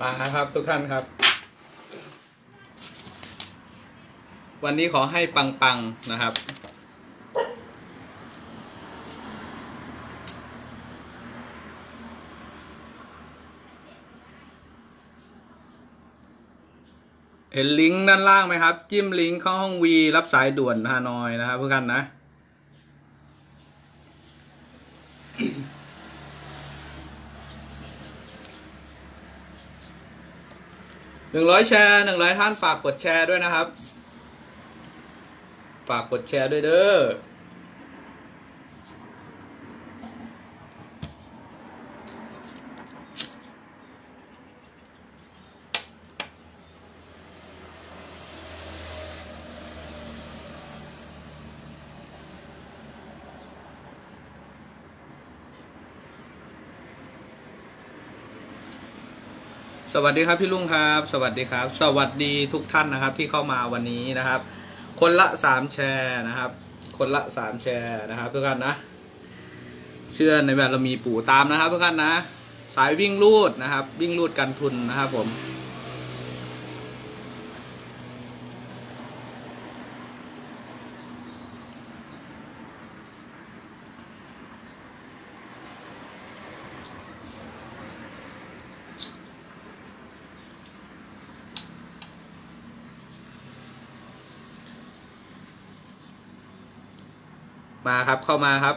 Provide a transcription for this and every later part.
มาครับทุกท่านครับ วันนี้ขอให้ปังๆนะครับ เห็นลิงก์ด้านล่างไหมครับ จิ้มลิงก์เข้าห้องวีรับสายด่วนฮานอยนะครับทุกท่านนะ หนึ่งร้อยแชร์หนึ่งร้อยท่านฝากกดแชร์ด้วยนะครับ ฝากกดแชร์ด้วยเด้อ วัสดีครับพี่ลุงครับ สวัสดีครับ สวัสดีทุกท่านนะครับที่เข้ามาวันนี้นะครับ คนละสามแชร์นะครับ คนละสามแชร์นะครับทุกท่านนะ เชื่อในแบบเรามีปู่ตามนะครับทุกท่านนะ สายวิ่งรูดนะครับ วิ่งรูดกันทุนนะครับผม มาครับเข้ามาครับ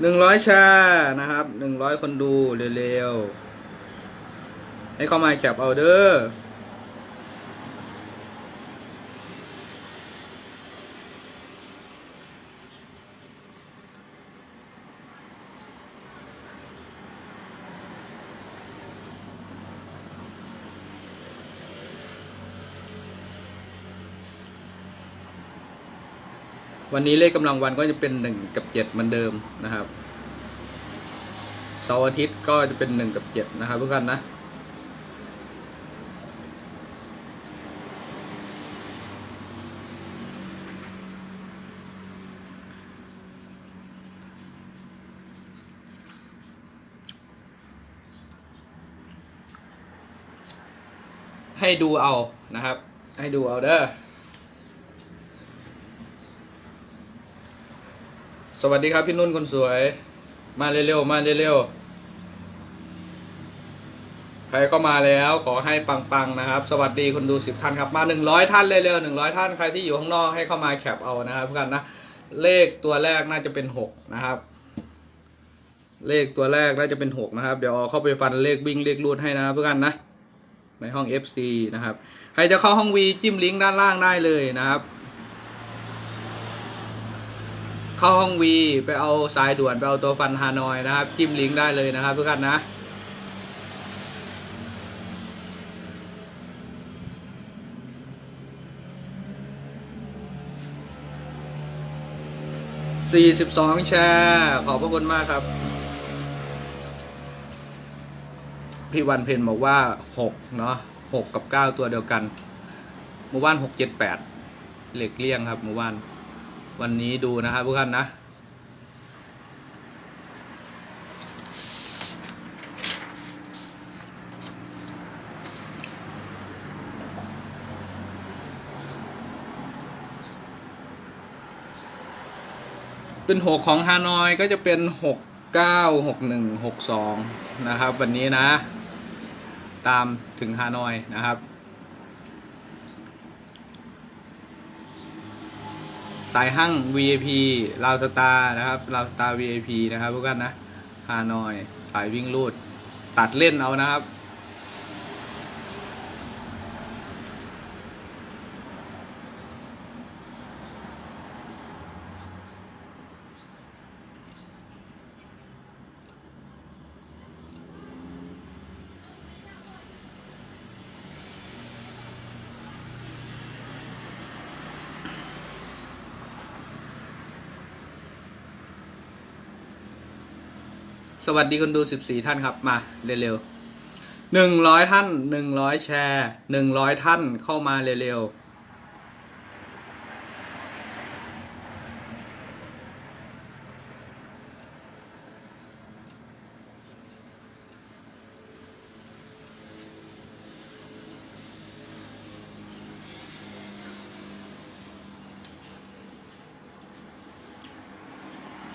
หนึ่งร้อยแชร์นะครับหนึ่งร้อยคนดูเร็วๆให้เข้ามาแคปเอาเดอ วันนี้เลขกำลังวันก็จะเป็นหนึ่งกับเจ็ดเหมือนเดิมนะครับเสาร์อาทิตย์ก็จะเป็นหนึ่งกับเจ็ดนะครับทุกท่านนะให้ดูเอานะครับ ให้ดูเอาเด้อ สวัสดีครับพี่นุ่นคนสวย มาเร็วๆมาเร็วๆใครเข้ามาแล้วขอให้ปังๆนะครับ สวัสดีคนดูสิบท่านครับมาหนึ่งร้อยท่านเร็วๆหนึ่งร้อยท่านใครที่อยู่ข้างนอกให้เข้ามาแคปเอานะครับเพื่อนนะเลขตัวแรกน่าจะเป็นหกนะครับ เลขตัวแรกน่าจะเป็นหกนะครับ เดี๋ยวเอาเข้าไปฟันเลขวิ่งเลขรูดให้นะครับเพื่อนนะในห้อง FC นะครับ ใครจะเข้าห้องวีจิ้มลิงก์ด้านล่างได้เลยนะครับ เข้าห้องวีไปเอาสายด่วนไปเอาตัวฟันฮานอยนะครับจิ้มลิงก์ได้เลยนะครับทุกท่านนะสี่สิบสองแชร์ขอบพระคุณมากครับ พี่วันเพนบอกว่าหกเนาะหกกับเก้าตัวเดียวกันหมู่บ้านหกเจ็ดแปดเหล็กเลี่ยงครับหมู่บ้าน วันนี้ดูนะครับทุกท่านนะ เป็นหกของฮานอยก็จะเป็นหกเก้าหกหนึ่งหกสองนะครับ วันนี้นะ ตามถึงฮานอยนะครับ สายหั่ง VIP ลาวสตาร์นะครับลาวสตาร์ VIP นะครับพวกท่านนะฮานอย สายวิ่งรูด ตัดเล่นเอานะครับ สวัสดีคนดู 14 ท่านครับ มาเร็วๆ100ท่าน100แชร์100ท่านเข้ามาเร็วๆ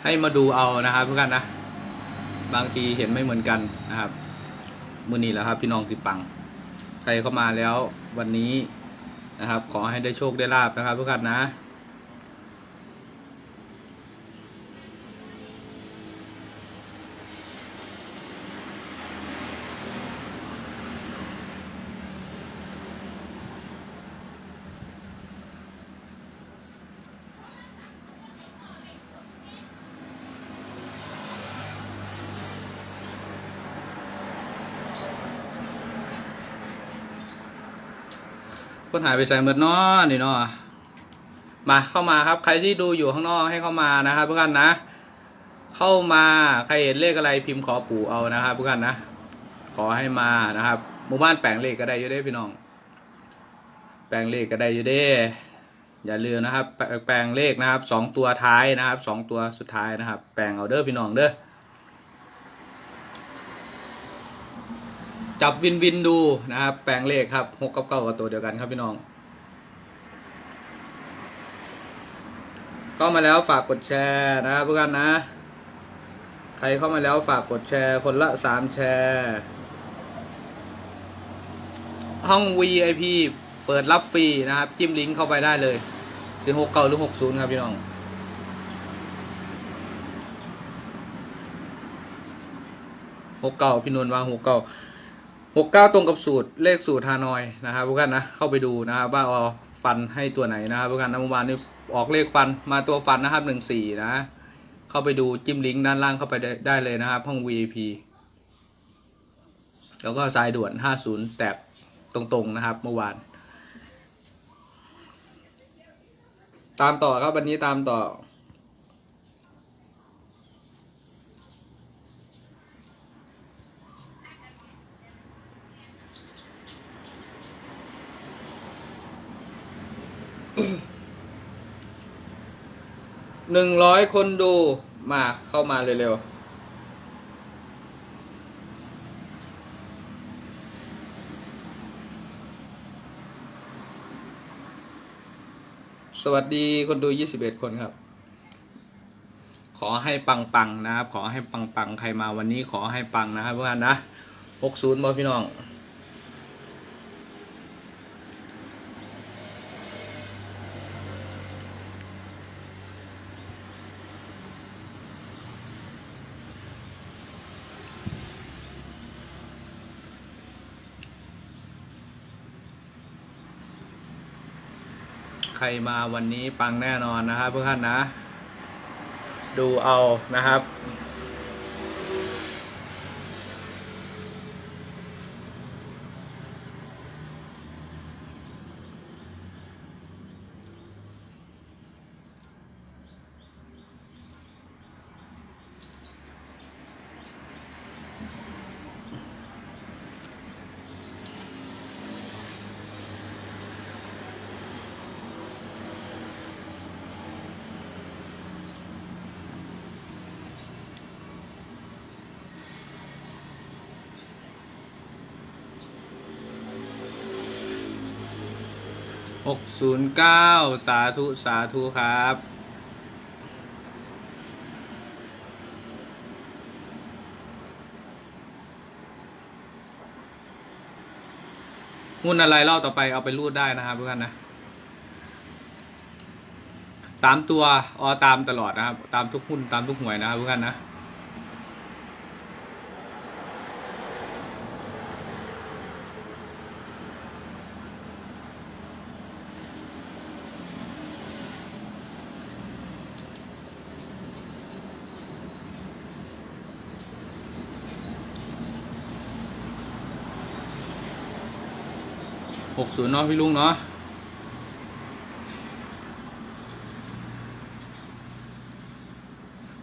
ให้มาดูเอานะครับเพื่อนนะ บางทีเห็นไม่เหมือนกันนะครับมือนี้แล้วครับ พี่น้องสิปัง ใครเข้ามาแล้ววันนี้นะครับ ขอให้ได้โชคได้ลาบนะครับทุกท่านนะ คนหายไปใส่เมือน้อนี่เนาะมาเข้ามาครับ ใครที่ดูอยู่ข้างนอกให้เข้ามานะครับทุกท่านนะ เข้ามาใครเห็นเลขอะไรพิมพ์ขอปู่เอานะครับทุกท่านนะ ขอให้มานะครับหมู่บ้านแปลงเลขก็ได้อยู่เด้พี่น้อง แปลงเลขก็ได้อยู่เด้อย่าลืมนะครับแปลแปลงเลขนะครับสองตัวท้ายนะครับสองตัวสุดท้ายนะครับ แปลงเอาเด้อพี่น้องเด้อ จับวินวินดูนะครับแปลงเลขครับหกกับเก้ากับตัวเดียวกันครับพี่น้องก็มาแล้วฝากกดแชร์นะครับทุกท่านนะ ใครเข้ามาแล้วฝากกดแชร์ คนละสามแชร์ ห้อง VIP เปิดรับฟรีนะครับ จิ้มลิงก์เข้าไปได้เลยสิหกเก้าหรือหกศูนย์ครับพี่น้องหกเก้าพี่นวลวางหกเก้า หกเก้าตรงกับสูตรเลขสูตรฮานอยนะครับทุกท่านนะเข้าไปดูนะครับว่าเอาฟันให้ตัวไหนนะครับทุกท่านนะเมื่อวานนี้ออกเลขฟันมาตัวฟันนะครับหนึ่งสี่นะ เข้าไปดูจิ้มลิงก์ด้านล่างเข้าไปได้ได้เลยนะครับ ห้อง VIP แล้วก็สายด่วนห้าศูนย์แตกตรงๆนะครับ เมื่อวาน ตามต่อครับวันนี้ตามต่อ หนึ่งร้อยคนดูมาเข้ามาเร็วๆ สวัสดีคนดูยี่สิบเอ็ดคนครับ ขอให้ปังๆนะครับ ขอให้ปังปังๆใครมาวันนี้ขอให้ปังนะครับเพื่อนนะหกศูนย์บอพี่น้อง รมาวันนี้ปังแน่นอนนะครับเพื่อนท่านนะ ดูเอานะครับ กศูนย์เก้าสาธุ สาธุ ครับหุ้นอะไรเล่าต่อไปเอาไปรูดได้นะครับทุกท่านนะสามตัวออตามตลอดนะครับ ตามทุกหุ้นตามทุกหวยนะครับทุกท่านนะ หกศูนย์เนาะพี่ลุงเนาะ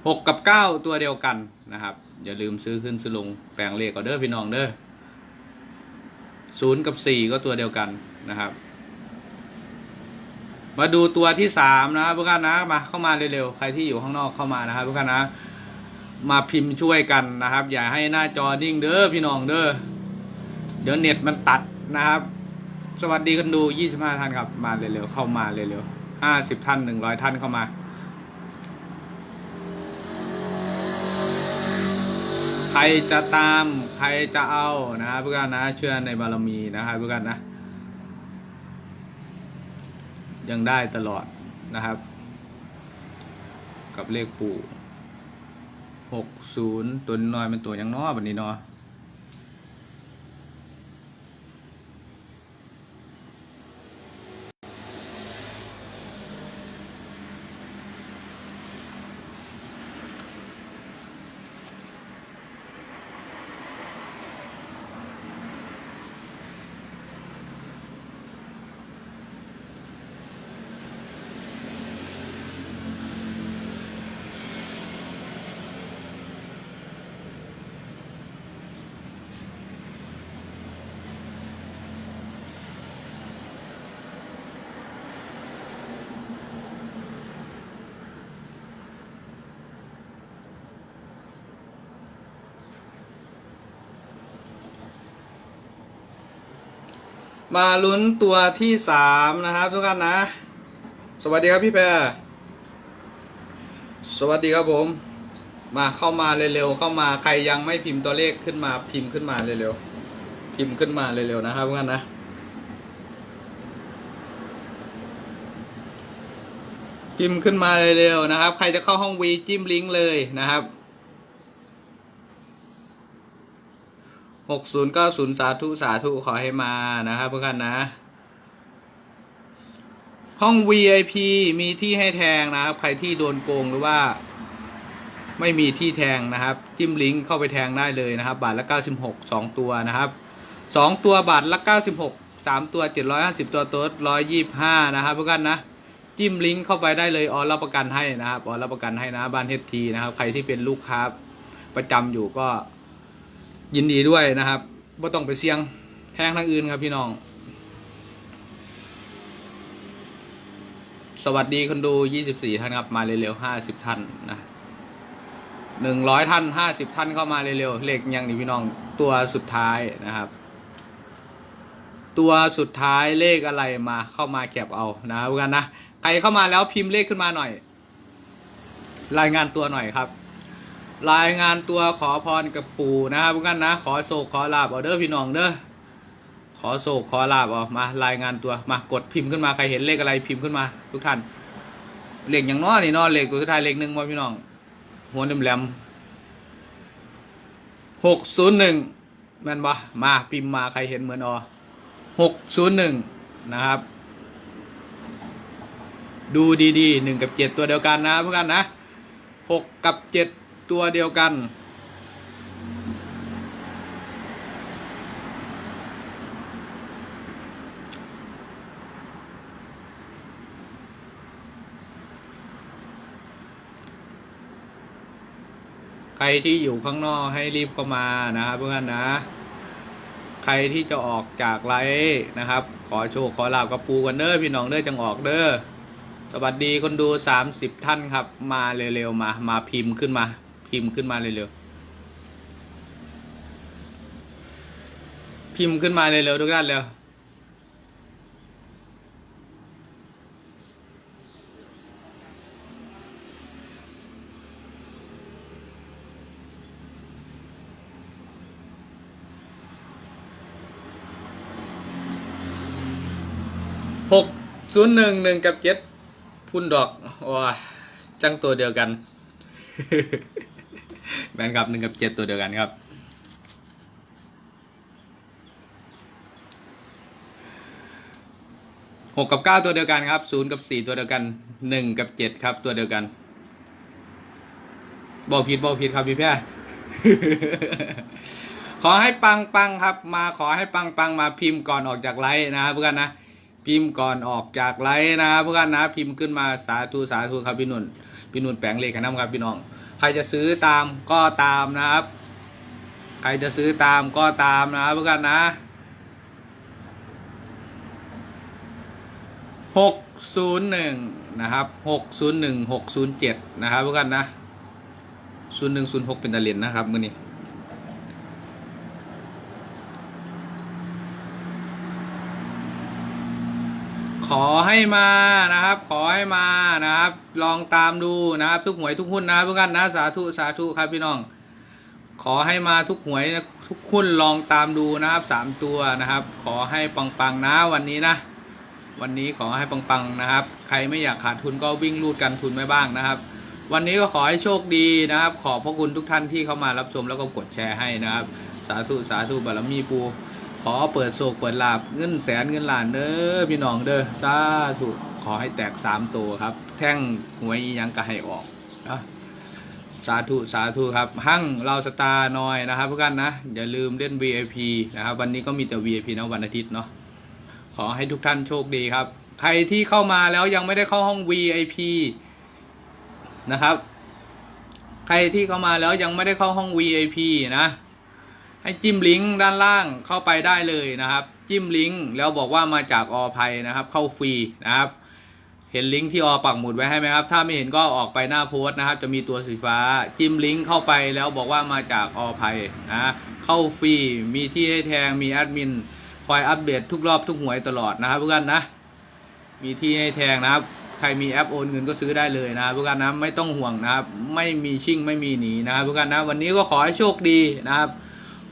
หกกับเก้าตัวเดียวกันนะครับ อย่าลืมซื้อขึ้นซื้อลงแปลงเลขก็เด้อพี่น้องเด้อศูนย์กับสี่ก็ตัวเดียวกันนะครับ มาดูตัวที่สามนะครับทุกท่านนะมาเข้ามาเร็วๆใครที่อยู่ข้างนอกเข้ามานะครับทุกท่านนะ มาพิมพ์ช่วยกันนะครับ อย่าให้หน้าจอนิ่งเด้อพี่น้องเด้อเดี๋ยวเน็ตมันตัดนะครับ สวัสดีคนดู 25 ท่านครับ มาเร็วๆ เข้ามาเร็วๆ 50 ท่าน 100 ท่านเข้ามา ใครจะตามใครจะเอานะครับเพื่อนนะเชื่อในบารมีนะครับเพื่อนนะ ยังได้ตลอดนะครับ กับเลขปู่หกศูนย์ตัวน้อยเป็นตัวยังน้อแบบนี้เนาะ มาลุ้นตัวที่สามนะครับทุกท่านนะ สวัสดีครับพี่แพรสวัสดีครับผม มาเข้ามาเร็วๆเข้ามาใครยังไม่พิมพ์ตัวเลขขึ้นมาพิมพ์ขึ้นมาเร็วๆพิมพ์ขึ้นมาเร็วๆนะครับทุกท่านนะพิมพ์ขึ้นมาเร็วๆนะครับ ใครจะเข้าห้องวีจิ้มลิงก์เลยนะครับ หกศูนย์เก้าศูนย์สาธุสาธุขอให้มานะครับเพื่อนนะ ห้อง VIP มีที่ให้แทงนะครับ ใครที่โดนโกงหรือว่า ไม่มีที่แทงนะครับ จิ้มลิงก์เข้าไปแทงได้เลยนะครับ บาทละ 96 2 ตัวนะครับ2ตัวบาทละ 96 3 ตัว 750 ตัวโต๊ด125 นะครับเพื่อนนะ จิ้มลิงก์เข้าไปได้เลยออรับประกันให้นะครับออรับประกันให้นะบ้านเฮดทีนะครับ ใครที่เป็นลูกค้าประจำอยู่ก็ ยินดีด้วยนะครับว่าต้องไปเสี่ยงแทงทางอื่นครับพี่น้อง สวัสดีคนดู 24 ท่านครับ มาเร็วๆ50 ท่านนะ100ท่าน50ท่านเข้ามาเร็วๆเลขยังนี่พี่น้องตัวสุดท้ายนะครับ ตัวสุดท้ายเลขอะไรมาเข้ามาแก็บเอานะครับกันนะใครเข้ามาแล้วพิมพ์เลขขึ้นมาหน่อย รายงานตัวหน่อยครับ รายงานตัวขอพรกับปู่นะครับทุกท่านนะ ขอโศกขอลาบเอาเด้อพี่น้องเด้อขอโศกขอลาบเอามารายงานตัวมากดพิมพ์ขึ้นมาใครเห็นเลขอะไรพิมพ์ขึ้นมา ทุกท่านเลขอย่างน้อยนี่นอเลขตัวสุดท้ายเลขหนึ่งว่าพี่น้องหัวแหลมหกศูนย์หนึ่งแม่นบ่มาพิมพ์มาใครเห็นเหมือนอหกศูนย์หนึ่งนะครับ ดูดีๆหนึ่งกับเจ็ดตัวเดียวกันนะพวกกันนะหกกับเจ็ด ตัวเดียวกัน ใครที่อยู่ข้างนอกให้รีบเข้ามานะครับเพื่อนนะ ใครที่จะออกจากไลฟ์นะครับ ขอโชคขอลาบกับปูกันเด้อพี่น้องเด้อจังออกเด้อสวัสดีคนดูสามสิบท่านครับ มาเร็ว ๆ มา มาพิมพ์ขึ้นมา พิมพ์ขึ้นมาเร็วๆ พิมพ์ขึ้นมาเร็วๆทุกท่านเร็วหกศูนย์หนึ่งหนึ่งกับเจ็ดพุ่นดอกว้าจังตัวเดียวกัน นครับหนึ่งกับเจ็ดตัวเดียวกันครับหกกับเก้าตัวเดียวกันครับศูนย์กับสี่ตัวเดียวกันหนึ่งกับเจ็ดครับ ตัวเดียวกันบอกผิดบอกผิดครับพี่แพรขอให้ปังปังครับ มาขอให้ปังปังมาพิมพ์ก่อนออกจากไลฟ์นะครับเพื่อนนะพิมพ์ก่อนออกจากไลฟ์นะครับเพื่อนนะ พิมพ์ขึ้นมาสาธุสาธุครับพี่นุ่นพี่นุ่นแปลงเลขให้น้ำครับพี่น้อง ใครจะซื้อตามก็ตามนะครับ ใครจะซื้อตามก็ตามนะครับเพื่อนนะหกศูนย์หนึ่งนะครับหกศูนย์หนึ่งหกศูนย์เจ็ดนะครับเพื่อนนะศูนย์หนึ่งศูนย์หกเป็นตะเลียนนะครับมื่อนี้ ขอให้มานะครับ ขอให้มานะครับ ลองตามดูนะครับ ทุกหวยทุกหุ้นนะครับทุกท่านนะสาธุสาธุครับพี่น้อง ขอให้มาทุกหวยนะทุกคุณลองตามดูนะครับสามตัวนะครับ ขอให้ปังๆนะวันนี้นะ วันนี้ขอให้ปังๆนะครับ ใครไม่อยากขาดทุนก็วิ่งรูดกันทุนไม่บ้างนะครับ วันนี้ก็ขอให้โชคดีนะครับ ขอบพระคุณทุกท่านที่เข้ามารับชมแล้วก็กดแชร์ให้นะครับ สาธุสาธุบารมีปู ขอเปิดโศกเปิดลาบเงินแสนเงินล้านเด้อพี่น้องเด้อสาธุขอให้แตกสามตัวครับ แท่งหวยยังก็ให้ออกนะสาธุสาธุครับหั่งเราสตาร์น้อยนะครับทุกท่านนะอย่าลืมเล่น VIP นะครับวันนี้ก็มีแต่ VIP นะวันอาทิตย์เนาะขอให้ทุกท่านโชคดีครับ ใครที่เข้ามาแล้วยังไม่ได้เข้าห้อง VIP นะครับ ใครที่เข้ามาแล้วยังไม่ได้เข้าห้อง VIP นะ ให้จิ้มลิงก์ด้านล่างเข้าไปได้เลยนะครับ จิ้มลิงก์แล้วบอกว่ามาจากอภัยนะครับ เข้าฟรีนะครับ เห็นลิงก์ที่อปักหมุดไว้ให้ไหมครับ ถ้าไม่เห็นก็ออกไปหน้าโพสต์นะครับ จะมีตัวสีฟ้า จิ้มลิงก์เข้าไปแล้วบอกว่ามาจากอภัยนะเข้าฟรีมีที่ให้แทงมีแอดมินคอยอัปเดตทุกรอบทุกหวยตลอดนะครับทุกท่านนะ มีที่ให้แทงนะครับใครมีแอปโอนเงินก็ซื้อได้เลยนะครับทุกท่านนะไม่ต้องห่วงนะครับ ไม่มีชิ่งไม่มีหนีนะครับทุกท่านนะวันนี้ก็ขอให้โชคดีนะครับ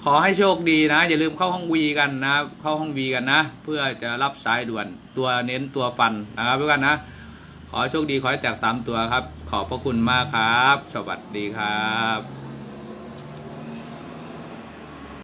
ขอให้โชคดีนะ อย่าลืมเข้าห้องวีกันนะ เข้าห้องวีกันนะ เพื่อจะรับสายด่วนตัวเน้นตัวฟันนะครับทุกท่อนนะ ขอโชคดีขอให้แตกสามตัวครับ ขอบพระคุณมากครับ สวัสดีครับ